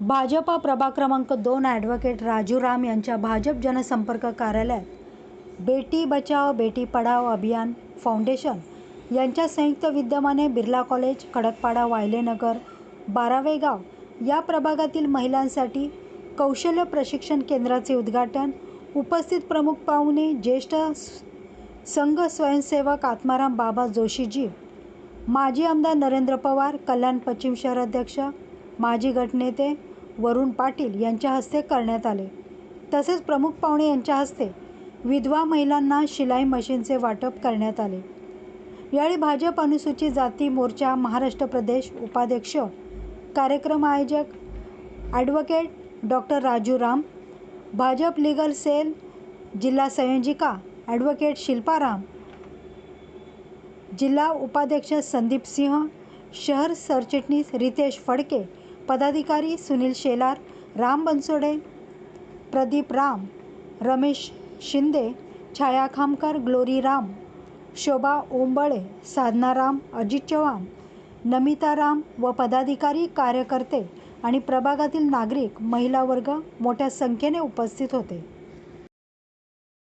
भाजपा प्रभाग क्रमांक दोन ॲडव्होकेट राजू राम यांच्या भाजप जनसंपर्क कार्यालयात बेटी बचाव बेटी पढाव अभियान फाउंडेशन यांच्या संयुक्त विद्यमाने बिर्ला कॉलेज खडकपाडा वायलेनगर बारावे गाव या प्रभागातील महिलांसाठी कौशल्य प्रशिक्षण केंद्राचे उद्घाटन उपस्थित प्रमुख पाहुणे ज्येष्ठ संघ स्वयंसेवक आत्माराम बाबा जोशीजी माजी आमदार नरेंद्र पवार कल्याण पश्चिम शहर अध्यक्ष माजी गटनेते वरुण पाटील यांच्या हस्ते करण्यात आले. तसेच प्रमुख पाहुणे यांच्या हस्ते विधवा महिलांना शिलाई मशीनचे वाटप करण्यात आले. यावेळी भाजप अनुसूचित जाती मोर्चा महाराष्ट्र प्रदेश उपाध्यक्ष कार्यक्रम आयोजक advocate doctor Raju Ram Bhajap legal cell जिल्हा संयोजिका ॲडव्होकेट शिल्पा राम जिल्हा उपाध्यक्ष संदीप सिंह शहर सरचिटणीस रितेश फडके पदाधिकारी सुनील शेलार राम बनसोडे प्रदीप राम रमेश शिंदे छाया खामकर ग्लोरी राम शोभा ओंबळे साधना राम अजित चव्हाण नमिता राम व पदाधिकारी कार्यकर्ते आणि प्रभागातील नागरिक महिला वर्ग मोठ्या संख्येने उपस्थित होते.